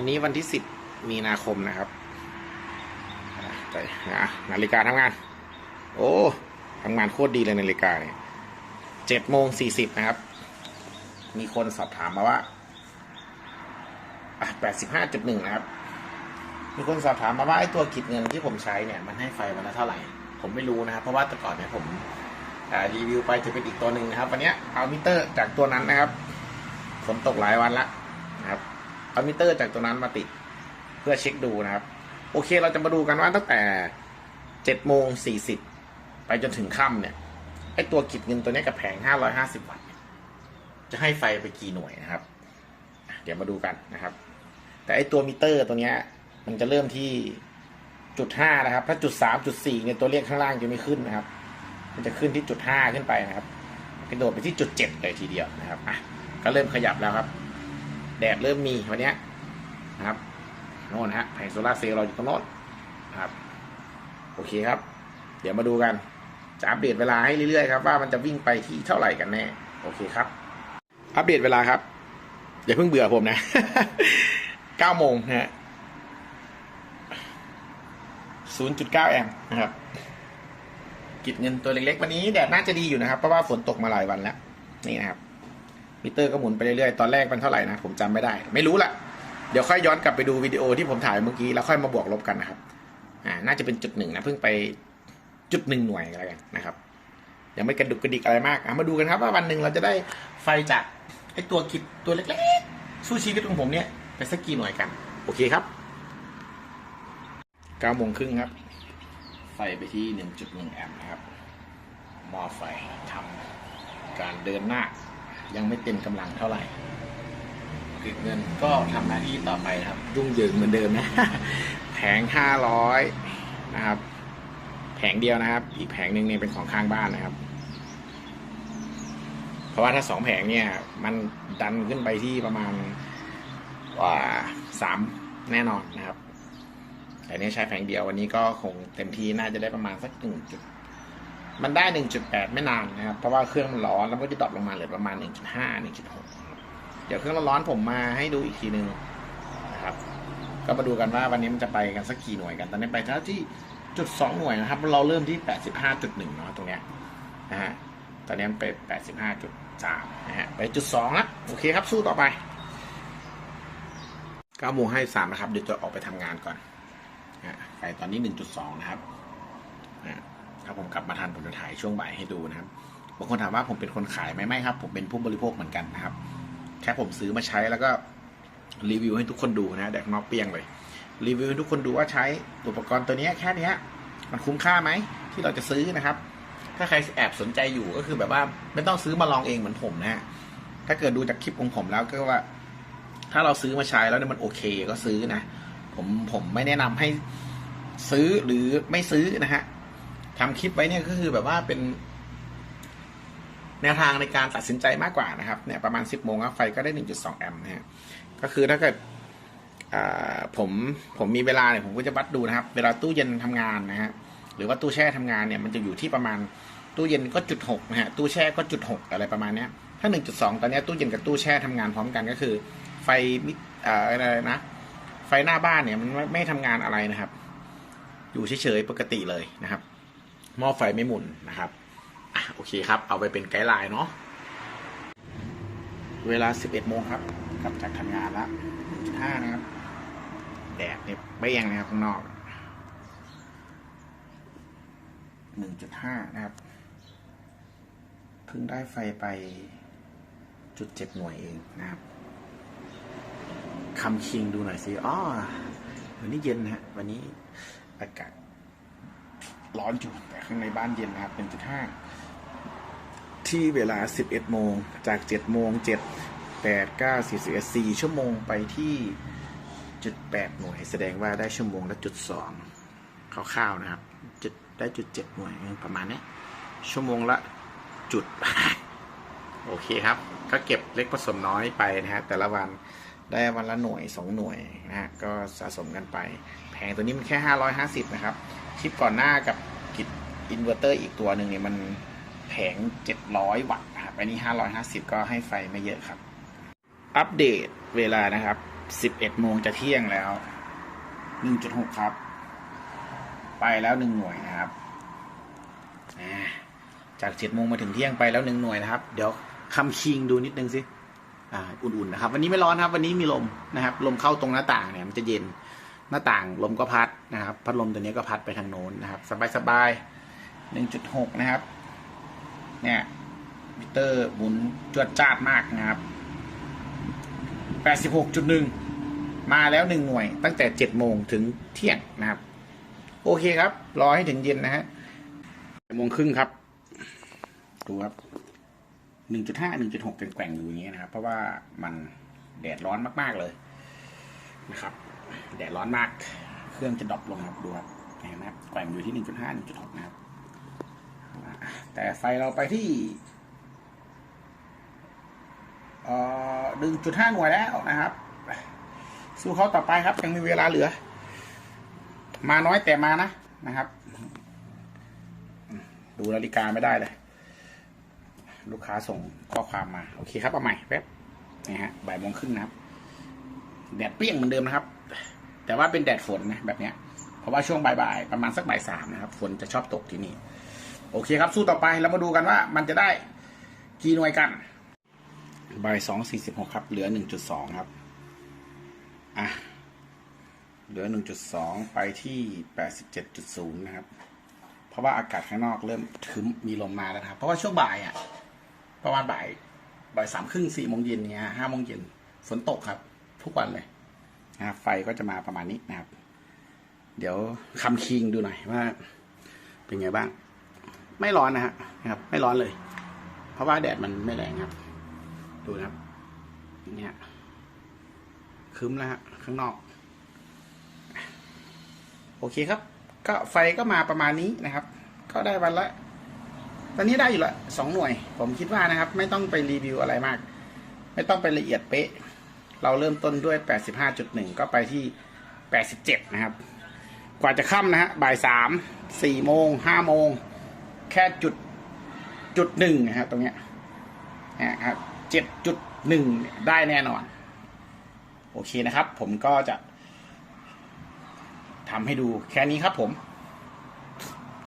วันนี้วันที่สิบมีนาคมนะครับไปนะนาฬิกาทำงาน โอ้ทำงานโคตรดีเลยนาฬิกาเนี่ยเจ็ดโมงสี่สิบนะครับ มีคนสอบถามมาว่าแปดสิบห้าจุดหนึ่งนะครับ มีคนสอบถามมาว่าไอ้ตัวกิจเงินที่ผมใช้เนี่ย มันให้ไฟวันละเท่าไหร่ ผมไม่รู้นะครับ เพราะว่าแต่ก่อนเนี่ยผมรีวิวไปจะเป็นอีกตัวหนึ่งนะครับ วันนี้เอามิเตอร์จากตัวนั้นนะครับฝนตกหลายวันละนะครับ เอามิเตอร์จากตัวนั้นมาติด เพื่อเช็คดูนะครับ โอเคเราจะมาดูกันว่าตั้งแต่เจ็ดโมงสี่สิบไปจนถึงค่ำเนี่ยไอตัวกิจเงินตัวนี้กับแผงห้าร้อยห้าสิบวัตต์จะให้ไฟไปกี่หน่วยนะครับ เดี๋ยวมาดูกันนะครับ แต่ไอตัวมิเตอร์ตัวเนี้ยมันจะเริ่มที่จุดห้านะครับ ถ้าจุดสามจุดสี่เนี่ยตัวเลขข้างล่างจะไม่ขึ้นนะครับ มันจะขึ้นที่จุดห้าขึ้นไปนะครับกระโดดไปที่จุดเจ็ดเลยทีเดียวนะครับอะก็เริ่มขยับแล้วครับ แดดเริ่มมีวันนี้นะครับโน่นฮะแผงโซลาร์เซลล์เราอยู่ตรงโน้นครับ โอเคครับ เดี๋ยวมาดูกัน จะอัปเดตเวลาให้เรื่อยๆครับว่ามันจะวิ่งไปที่เท่าไหร่กันแน่ โอเคครับ อัปเดตเวลาครับ อย่าเพิ่งเบื่อผมนะเก้าโมงนะฮะศูนย์จุดเก้าแอมป์นะครับ กิจเงินตัวเล็กๆ วันนี้แดดน่าจะดีอยู่นะครับ เพราะว่าฝนตกมาหลายวันแล้ว นี่นะครับ มิเตอร์ก็หมุนไปเรื่อยๆ ตอนแรกมันเท่าไหร่นะ ผมจำไม่ได้ ไม่รู้ละเดี๋ยวค่อยย้อนกลับไปดูวิดีโอที่ผมถ่ายเมื่อกี้ แล้วค่อยมาบวกลบกันนะครับ อ่า น่าจะเป็นจุดหนึ่งนะ เพิ่งไปจุดหนึ่งหน่วยอะไรกันนะครับ ยังไม่กระดุกกระดิกอะไรมาก อะมาดูกันครับว่าวันหนึ่งเราจะได้ไฟจากไอตัวกิจตัวเล็กๆ สู้ชีวิตของผมเนี่ยไปสักกี่หน่วยกัน โอเคครับเก้าโมงครึ่งครับ ไฟไปที่หนึ่งจุดหนึ่งแอมป์นะครับ มอไฟทำการเดินหน้า ยังไม่เต็มกำลังเท่าไหร่กึกเงินก็ทำหน้าที่ต่อไปนะครับยุ่งเหยิงเหมือนเดิมนะ แผงห้าร้อยนะครับ แผงเดียวนะครับ อีกแผงหนึ่งเนี่ยเป็นของข้างบ้านนะครับ เพราะว่าถ้าสองแผงเนี่ย มันดันขึ้นไปที่ประมาณกว่าสามแน่นอนนะครับ แต่เนี้ใช้แผงเดียววันนี้ก็คงเต็มที่น่าจะได้ประมาณสักหนึ่งจุด มันได้หนึ่งจุดแปดไม่นานนะครับ เพราะว่าเครื่องมันร้อนแล้วก็จะดรอปลงมาเหลือประมาณหนึ่งจุดห้าหนึ่งจุดหกเดี๋ยวเครื่องร้อนผมมาให้ดูอีกทีหนึ่งนะครับ ก็มาดูกันว่าวันนี้มันจะไปกันสักกี่หน่วยกัน ตอนนี้ไปเท่าที่จุดสองหน่วยนะครับ เราเริ่มที่แปดสิบห้าจุดหนึ่งเนาะตรงเนี้ยนะฮะ ตอนนี้มันไปแปดสิบห้าจุดสามนะฮะ ไปจุดสองละโอเคครับ สู้ต่อไปก้าโมงให้สามนะครับ เดี๋ยวจะออกไปทำงานก่อนนะไปตอนนี้หนึ่งจุดสองนะครับนะ ผมกลับมาทันผมจะถ่ายช่วงบ่ายให้ดูนะครับบางคนถามว่าผมเป็นคนขายไหมไม่ครับ ผมเป็นผู้บริโภคเหมือนกันนะครับ แค่ผมซื้อมาใช้แล้วก็รีวิวให้ทุกคนดูนะแดกนอกเปียงเลย รีวิวให้ทุกคนดูว่าใช้อุปกรณ์ตัวนี้แค่นี้มันคุ้มค่าไหมที่เราจะซื้อนะครับ ถ้าใครแอบสนใจอยู่ก็คือแบบว่าไม่ต้องซื้อมาลองเองเหมือนผมนะถ้าเกิดดูจากคลิปของผมแล้วก็ว่า ถ้าเราซื้อมาใช้แล้วเนี่ยมันโอเคก็ซื้อนะ ผมผมไม่แนะนำให้ซื้อหรือไม่ซื้อนะฮะ ทำคลิปไว้เนี่ยก็คือแบบว่าเป็นแนวทางในการตัดสินใจมากกว่านะครับเนี่ยประมาณ 10โมงไฟก็ได้ 1.2 แอมป์นะฮะก็คือถ้าเกิดผมผมมีเวลาเนี่ยผมก็จะวัดดูนะครับ เวลาตู้เย็นทำงานนะฮะหรือว่าตู้แช่ทำงานเนี่ยมันจะอยู่ที่ประมาณตู้เย็นก็จุดหกนะฮะตู้แช่ก็จุดหกอะไรประมาณเนี้ยถ้า 1.2 ตอนนี้ตู้เย็นกับตู้แช่ทำงานพร้อมกันก็คือ ไฟมิอ่าอะไรนะ ไฟหน้าบ้านเนี่ยมันไม่ไม่ทำงานอะไรนะครับ อยู่เฉยๆปกติเลยนะครับ หม้อไฟไม่หมุนนะครับอะโอเคครับ เอาไปเป็นไกด์ไลน์เนาะเวลา 11โมงครับกลับจากทำงานละ1.5นะครับ แดดเนี่ยเปรี้ยงนะครับข้างนอก 1.5 นะครับ เพิ่งได้ไฟไปจุดเจ็ดหน่วยเองนะครับคำคิงดูหน่อยสิอ๋อวันนี้เย็นนะฮะ วันนี้อากาศ ร้อนอยู่แต่ข้างในบ้านเย็นนะครับ 1.5 ที่เวลา 11 โมงจาก 7 โมง 7 8 9 4 1 4 ชั่วโมงไปที่จุด8หน่วย แสดงว่าได้ชั่วโมงละจุด2คร่าวๆนะครับจุดได้จุด7หน่วยประมาณนี้ชั่วโมงละจุดโอเคครับ ก็เก็บเล็กผสมน้อยไปนะฮะแต่ละวันได้วันละหน่วยสองหน่วยนะฮะก็สะสมกันไป แผงตัวนี้มันแค่ 550 นะครับ คลิปก่อนหน้ากับ อินเวอร์เตอร์อีกตัวหนึ่งเนี่ยมันแผง 700 วัตต์ครับอันนี้ 550 ก็ให้ไฟไม่เยอะครับ อัปเดตเวลานะครับสิบเอ็ดโมงจะเที่ยงแล้วหนึ่งจุดหกครับ ไปแล้วหนึ่งหน่วยนะครับ จากเจ็ดโมงมาถึงเที่ยงไปแล้วหนึ่งหน่วยนะครับ เดี๋ยวคำคิงดูนิดนึงสิอุ่นๆนะครับ วันนี้ไม่ร้อนครับ วันนี้มีลมนะครับ ลมเข้าตรงหน้าต่างเนี่ยมันจะเย็น หน้าต่างลมก็พัดนะครับ พัดลมตัวนี้ก็พัดไปทางโน้นนะครับ สบายๆ หนึ่งจุดหกนะครับ เนี่ยมิเตอร์หมุนจวดจ้าดมากนะครับแปดสิบหกจุดหนึ่งมาแล้วหนึ่งหน่วย ตั้งแต่เจ็ดโมงถึงเที่ยงนะครับ โอเคครับ รอให้ถึงเย็นนะฮะโมงครึ่งครับดูครับหนึ่งจุดห้าหนึ่งจุดหกแกว่งๆอยู่อย่างเงี้ยนะครับ เพราะว่ามันแดดร้อนมากๆเลยนะครับ แดดร้อนมาก เครื่องจะดรอปลงครับดูครับเห็นไหมครับแกว่งอยู่ที่หนึ่งจุดห้าหนึ่งจุดหกนะครับ แต่ไฟเราไปที่เอ่อหนึ่งจุดห้าหน่วยแล้วนะครับ สู้เขาต่อไปครับ ยังมีเวลาเหลือ มาน้อยแต่มานะนะครับ ดูนาฬิกาไม่ได้เลย ลูกค้าส่งข้อความมา โอเคครับเอาใหม่แป๊บนี่ฮะบ่ายโมงครึ่งนะครับ แดดเปรี้ยงเหมือนเดิมนะครับ แต่ว่าเป็นแดดฝนนะแบบเนี้ย เพราะว่าช่วงบ่ายๆประมาณสักบ่ายสามนะครับ ฝนจะชอบตกที่นี่ โอเคครับสู้ต่อไปเรามาดูกันว่ามันจะได้กี่หน่วยกันบ่ายสองสี่สิบหกครับ เหลือหนึ่งจุดสองครับ อะ เหลือหนึ่งจุดสองไปที่แปดสิบเจ็ดจุดศูนย์นะครับ เพราะว่าอากาศข้างนอกเริ่มทึมมีลมมาแล้วครับ เพราะว่าช่วงบ่ายอะ ประมาณบ่ายบ่ายสามครึ่งสี่โมงเย็นเนี่ยห้าโมงเย็นฝนตกครับ ทุกวันเลยนะครับไฟก็จะมาประมาณนี้นะครับ เดี๋ยวคำคิงดูหน่อยว่า เป็นไงบ้าง ไม่ร้อนนะฮะนะครับ ไม่ร้อนเลย เพราะว่าแดดมันไม่แรงครับ ดูนะครับ เนี่ยครึ้มแล้วฮะข้างนอก โอเคครับ ก็ไฟก็มาประมาณนี้นะครับ ก็ได้วันละ ตอนนี้ได้อยู่ละสองหน่วย ผมคิดว่านะครับ ไม่ต้องไปรีวิวอะไรมาก ไม่ต้องไปละเอียดเป๊ะ เราเริ่มต้นด้วย 85.1 ก็ไปที่ 87 นะครับ กว่าจะค่ำนะฮะบ่ายสามสี่โมงห้าโมง แค่จุดจุดหนึ่งนะครับตรงเนี้ยนะครับเจ็ดจุดหนึ่งได้แน่นอน โอเคนะครับ ผมก็จะทำให้ดูแค่นี้ครับผม